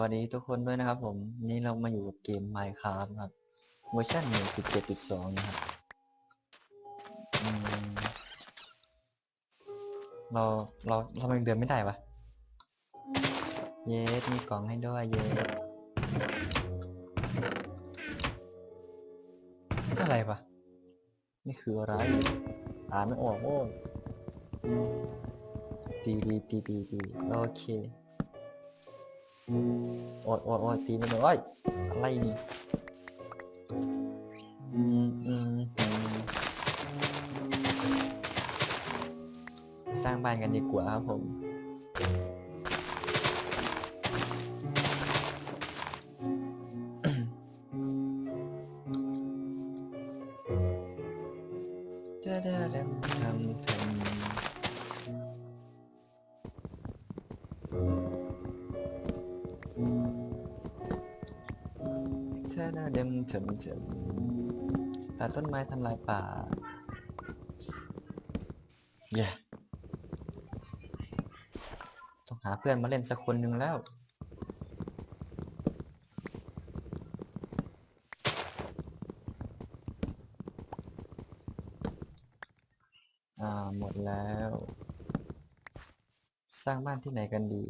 วัสดีทุกคนด้วยนะครับ ผมนี่เรามาอยู่กับเกม Minecraft ครับเวอร์ชัน1.7.2นะครับอืมเราเราทำไมเดินไม่ได้วะเยสมีกล่องให้ด้วยเยสอะไรวะนี่คืออะไรอ่านไม่ออกโอ้ยตีดีตีตีตีโอเค โอดโอดโอดตีไม่โดนเอ้ยอะไรนี่สร้างบ้านกันดีกว่าครับผม ตัดต้นไม้ทำลายป่าเย่ต้องหาเพื่อนมาเล่นสักคนหนึ่งแล้ว อ่า หมดแล้ว สร้างบ้านที่ไหนกันดี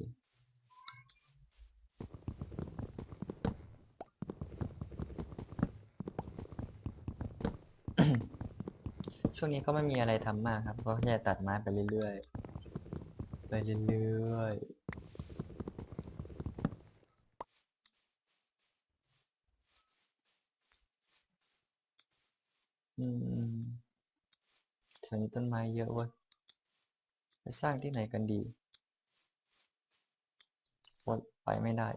ช่วงนี้ก็ไม่มีอะไรทำมากครับ ก็แค่ตัดไม้ไปเรื่อยๆ ไปเรื่อยๆอืมแถวนี้ต้นไม้เยอะเว้ยไปสร้างที่ไหนกันดีโอ๊ยไปไม่ได้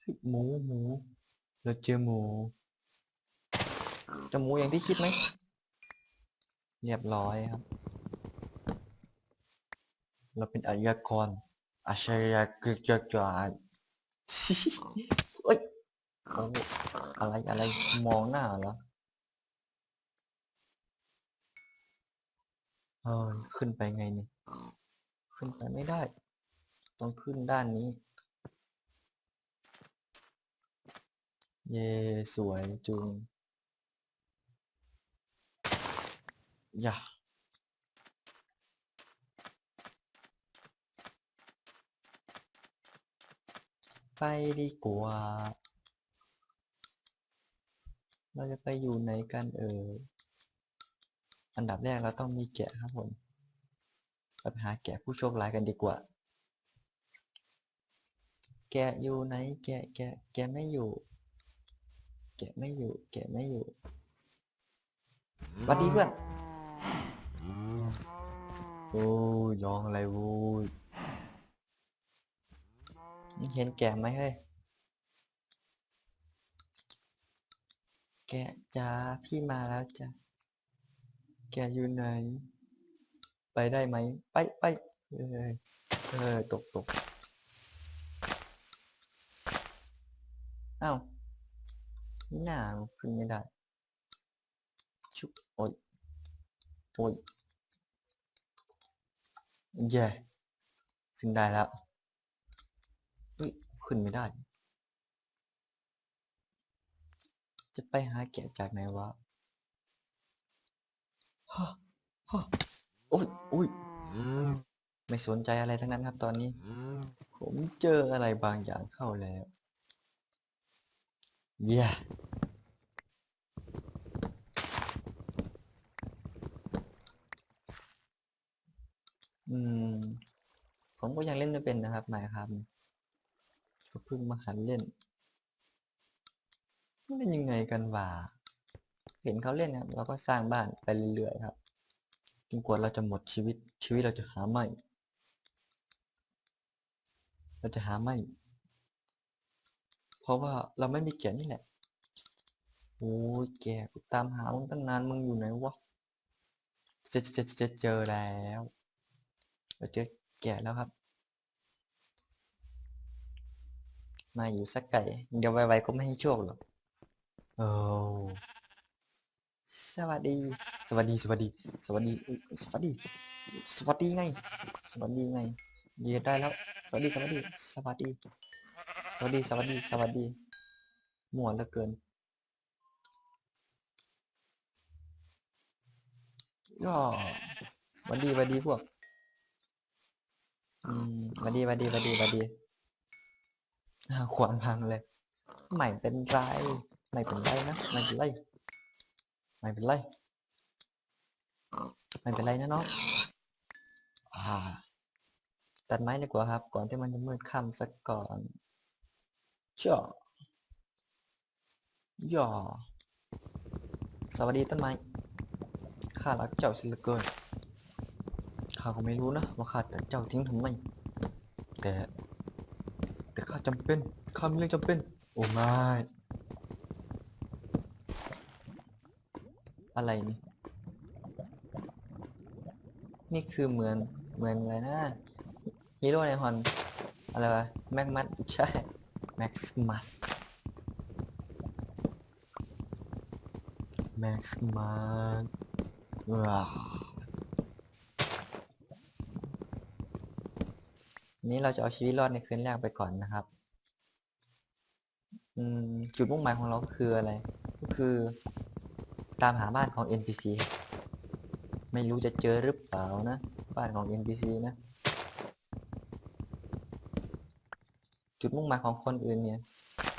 เฮ้ย หมูหมูเราเจอหมูจะหมูอย่างที่คิดไหมเรียบร้อยครับ เราเป็นอาชญากรอาชญากรจจารเอ้ยโอ้อะไรอะไรมองหน้าเหรอเฮ้ยขึ้นไปไงนี่ ขึ้นไปไม่ได้ ต้องขึ้นด้านนี้ เย่สวยจุงอย่าไปดีกว่า เราจะไปอยู่ไหนกันเอ่ยอันดับแรกเราต้องมีแกะครับผมเราไปหาแกะผู้โชคร้ายกันดีกว่า แกะอยู่ไหนแกะแกะแกะไม่อยู่ แกะไม่อยู่ แกะไม่อยู่สวัสดีเพื่อน โอ้ยร้องอะไรโว้ยมึงเห็นแกะไหมเฮ้ย แกะจ้าพี่มาแล้วจ้ะแกะอยู่ไหน ไปได้ไหม ไปไปเออเออตกตกอ้าวนี่ หน้าขึ้นไม่ได้ ชุบโอ้ยโอ้ยแย่ขึ้นได้แล้วเฮ้ยขึ้นไม่ได้ จะไปหาแกะจากไหนวะฮะฮะโอ้ยโอ้ยไม่สนใจอะไรทั้งนั้นครับตอนนี้ ผมเจออะไรบางอย่างเข้าแล้ว เย่อืม ผมก็ยังเล่นไม่เป็นนะครับหมายครับก็เพิ่งมาหัดเล่นเล่นยังไงกันวะเห็นเขาเล่นครับเราก็สร้างบ้านไปเรื่อยๆครับจนกว่าเราจะหมดชีวิตชีวิตเราจะหาไม่ เราจะหาไม่ ราะว่าเราไม่มีแกะนี่แหละ โอ้ยแกกูตามหามึงตั้งนานมึงอยู่ไหนวะเจะจะจะเจอแล้วเราเจอแกะแล้วครับ มาอยู่สักไก่ เดี๋ยวไวๆก็ไม่ให้โชคหรอกโอ้สวัสดี สวัสดี สวัสดี สวัสดี สวัสดี สวัสดีไง สวัสดีไง เยียได้แล้ว สวัสดี สวัสดี สวัสดี สวัสดี สวัสดี สวัสดีมั่วเหลือเกินย่อวันดีวันดีพวก อืมวันดีวันดีวันดีวันดีขวานพังเลย ไม่เป็นไรไม่เป็นไรนะไม่เป็นไรไม่เป็นไรไม่เป็นไรนะน้องตัดไม้ดีกว่าครับ ก่อนที่มันจะมืดค่ำสักก่อน จ่อย่อสวัสดีต้นไม้ข้ารักเจ้าสิเหลือเกินข้าก็ไม่รู้นะว่าข้าตัดเจ้าทิ้งทำไมแต่ แต่ข้าจำเป็นข้ามีเรื่องจำเป็น โอ้ไม่อะไรนี่ นี่คือเหมือนเหมือนอะไรนะฮีโร่ในฮอนอะไรวะแม็กมัสใช่ แม็กซ์มัสแม็กซ์มัสว้าวนี้เราจะเอาชีวิตรอดในคืนแรกไปก่อนนะครับ จุดมุ่งหมายของเราก็คืออะไร ก็คือตามหาบ้านของ NPC ไม่รู้จะเจอหรือเปล่านะ บ้านของ NPC นะ จุดมุ่งหมายของคนอื่นเนี่ย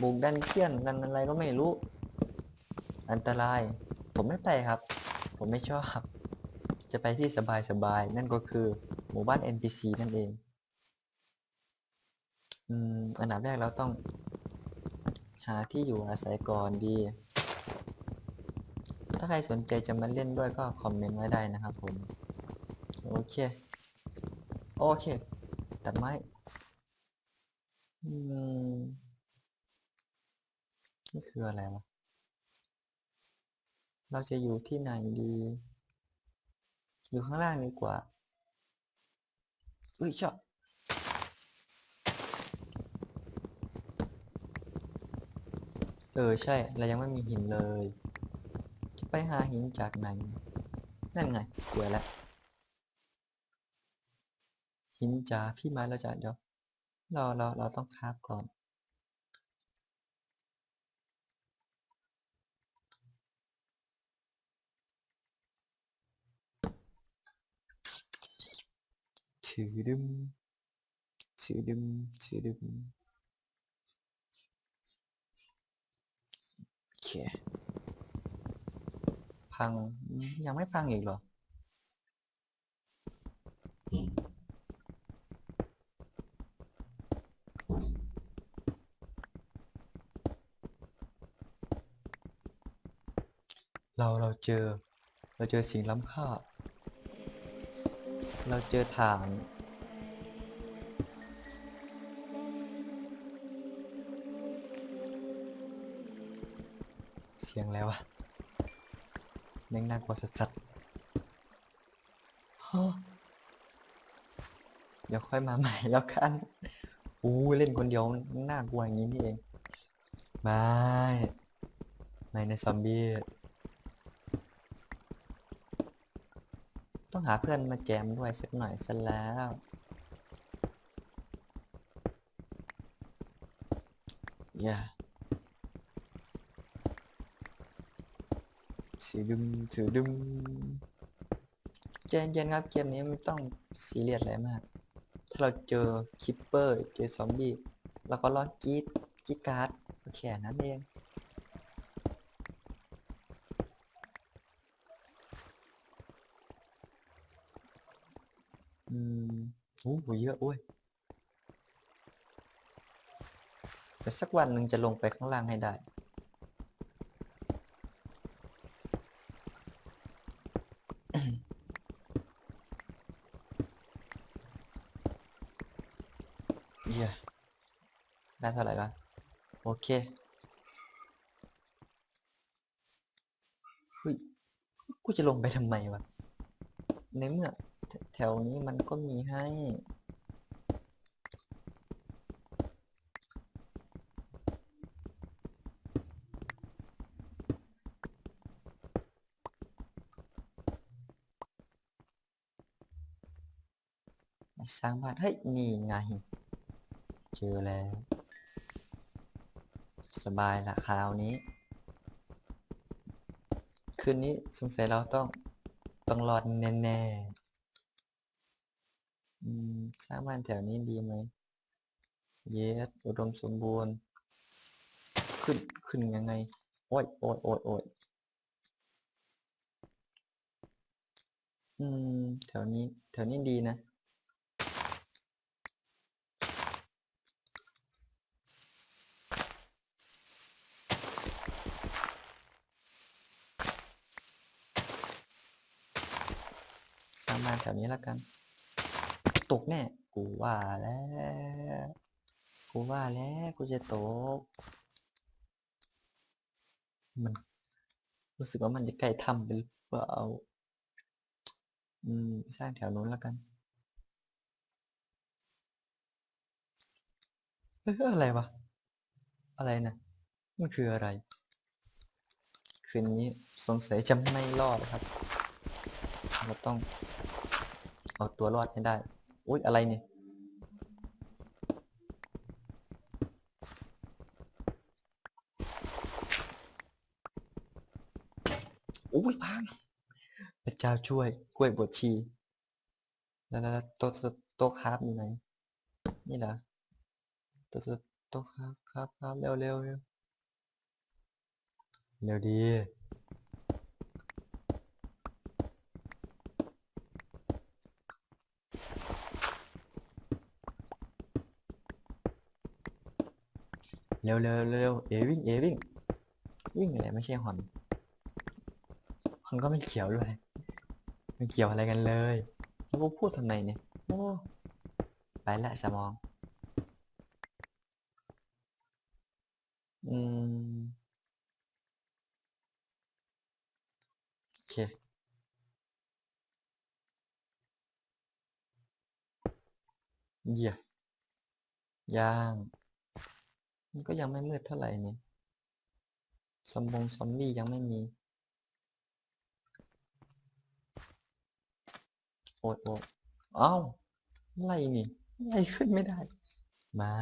บุกดันเจียนดันอะไรก็ไม่รู้ อันตราย ผมไม่ไปครับ ผมไม่ชอบ จะไปที่สบายๆนั่นก็คือ หมู่บ้าน NPC นั่นเอง อืม อันดับแรกเราต้อง หาที่อยู่อาศัยก่อนดี ถ้าใครสนใจจะมาเล่นด้วยก็คอมเมนต์ไว้ได้นะครับผม โอเค โอเค ตัดไม้ นี่คืออะไรวะเราจะอยู่ที่ไหนดี อยู่ข้างล่างดีกว่า อุ้ยชอบเออใช่ เรายังไม่มีหินเลย จะไปหาหินจากไหน นั่นไง เจอแล้ว หินจ๋าพี่มาแล้วจ้ะเดี๋ยว เราเราเราต้องคาฟก่อนถือดึมถือดึมถือดึมโอเค พัง ยังไม่พังอีกเหรอ เราเจอ เราเจอสิ่งล้ำค่า เราเจอฐานเสียงแล้วอะแม่งน่ากลัวสัสๆเดี๋ยวค่อยมาใหม่แล้วกันอู้เล่นคนเดียวน่ากลัวอย่างนี้นี่เอง ไม่ไม่ในซอมบี้ ต้องหาเพื่อนมาแจมด้วยสักหน่อยซะแล้ว อย่าถือดึมถือดึมใจเย็นๆครับเกมนี้ไม่ต้องซีเรียสอะไรมาก ถ้าเราเจอคิปเปอร์ เจอซอมบี้เราก็ร้อกีดกีดการ์ดแค่นั้นเอง อืม โอ้เยอะเว้ยเดี๋ยวสักวันหนึ่งจะลงไปข้างล่างให้ได้เยี่ยได้เท่าไหร่ละโอเคเฮ้ยกูจะลงไปทำไมวะในเมื่อแถวนี้มันก็มีให้ สร้างบ้าน เฮ้ย นี่ไง เจอแล้ว สบายละคราวนี้ คืนนี้สงสัยเราต้อง ต้องรอดแน่ๆสร้างบ้านแถวนี้ดีไหม เยสอุดมสมบูรณ์ ขึ้น ขึ้นยังไง โอ้ยโอ้ยโอ้ยโอ้ยอืม แถวนี้ แถวนี้ดีนะ สร้างบ้าน แถวนี้แล้วกัน ตกแน่ กูว่าแล้ว กูว่าแล้ว กูจะตก มัน รู้สึกว่ามันจะใกล้ถ้ำไปหรือเปล่าอืม สร้างแถวนู้นแล้วกันเฮ้ยอะไรวะ อะไรนะ มันคืออะไร คืนนี้สงสัยจะไม่รอดครับ เราต้อง เอาตัวรอดให้ได้ อุ้ยอะไรเนี่ย อุ้ยพังพระเจ้าช่วย กล้วยบวชชี แล้วแล้วโต๊ะโต๊ะคราฟอยู่ไหน นี่เหรอโต๊ะโต๊ะโต๊ะคราฟคราฟคราฟเร็วเร็วเร็วเร็วดี เร็วเร็วเร็วเอวิ่งเอวิ่งวิ่งอะไรไม่ใช่หอนหอนก็ไม่เกี่ยวด้วยไม่เกี่ยวอะไรกันเลย แล้วกูพูดทำไมเนี่ยโอ้ไปละสมอง อืมโอเคเยี่ยย่าง มันก็ยังไม่มืดเท่าไหร่นี่ซอมบงซอมบี้ยังไม่มี โอ๊ยโอ๊ยเอ้าไล่นี่ไล่ขึ้นไม่ได้ ไม่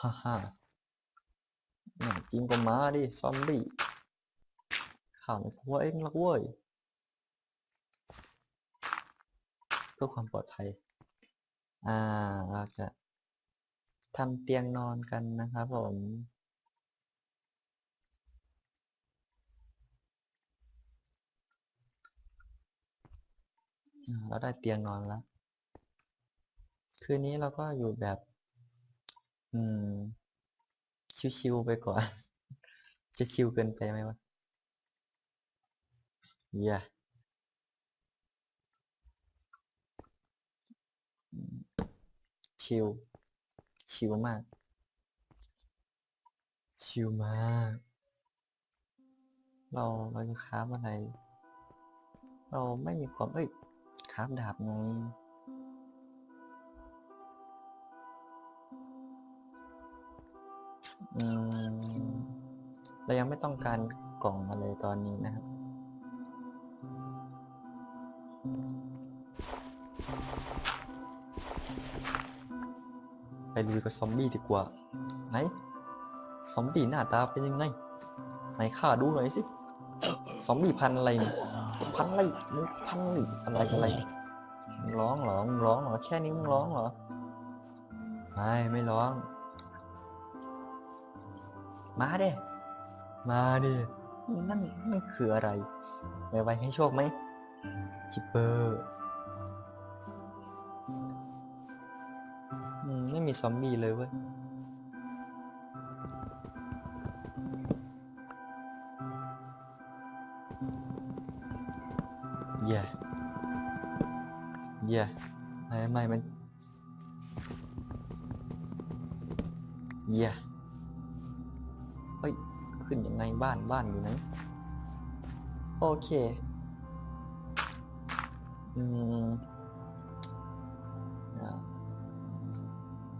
ฮ่าฮ่านี่จริงก็มาดิ ซอมบี้ข่ามกลัวเองหรอกเว้ย เพื่อความปลอดภัย อ่า เราจะทำเตียงนอนกันนะครับผม เราได้เตียงนอนแล้ว คืนนี้เราก็อยู่แบบ อืม ชิวๆไปก่อน จะชิวเกินไปไหมวะเย่อืม ชิวชิวมาก ชิวมาก เราเราจะค้าฟอะไร เราไม่มีความ เอ้ยค้าฟดาบไงอืมเรายังไม่ต้องการกล่องมาเลยตอนนี้นะครับ ลุยกับซอมบี้ดีกว่า ไหน ซอมบี้หน้าตาเป็นยังไง ไหนข้าดูหน่อยสิ ซอมบี้พันอะไร พันอะไรมึงพันอะไรอะไรร้องเหรอมึงร้องเหรอ แค่นี้มึงร้องเหรอ ไม่ไม่ร้อง มาเด้มาดินั่นนั่นคืออะไรไว้ไว้ให้โชคไหมคิปเปอร์ มีซอมบี้เลยเว้ย เย่เย่ไม่ไม่มัน เย่เฮ้ย ขึ้นยังไงบ้านบ้านอยู่ไหน โอเค อืม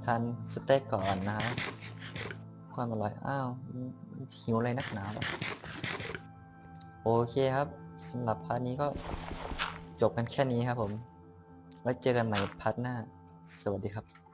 ทานสเต็กก่อนนะฮะความอร่อย อ้าวหิวอะไรนักหนาวะโอเคครับสำหรับพาร์ทนี้ก็จบกันแค่นี้ครับผมไว้เจอกันใหม่พาร์ทหน้า สวัสดีครับ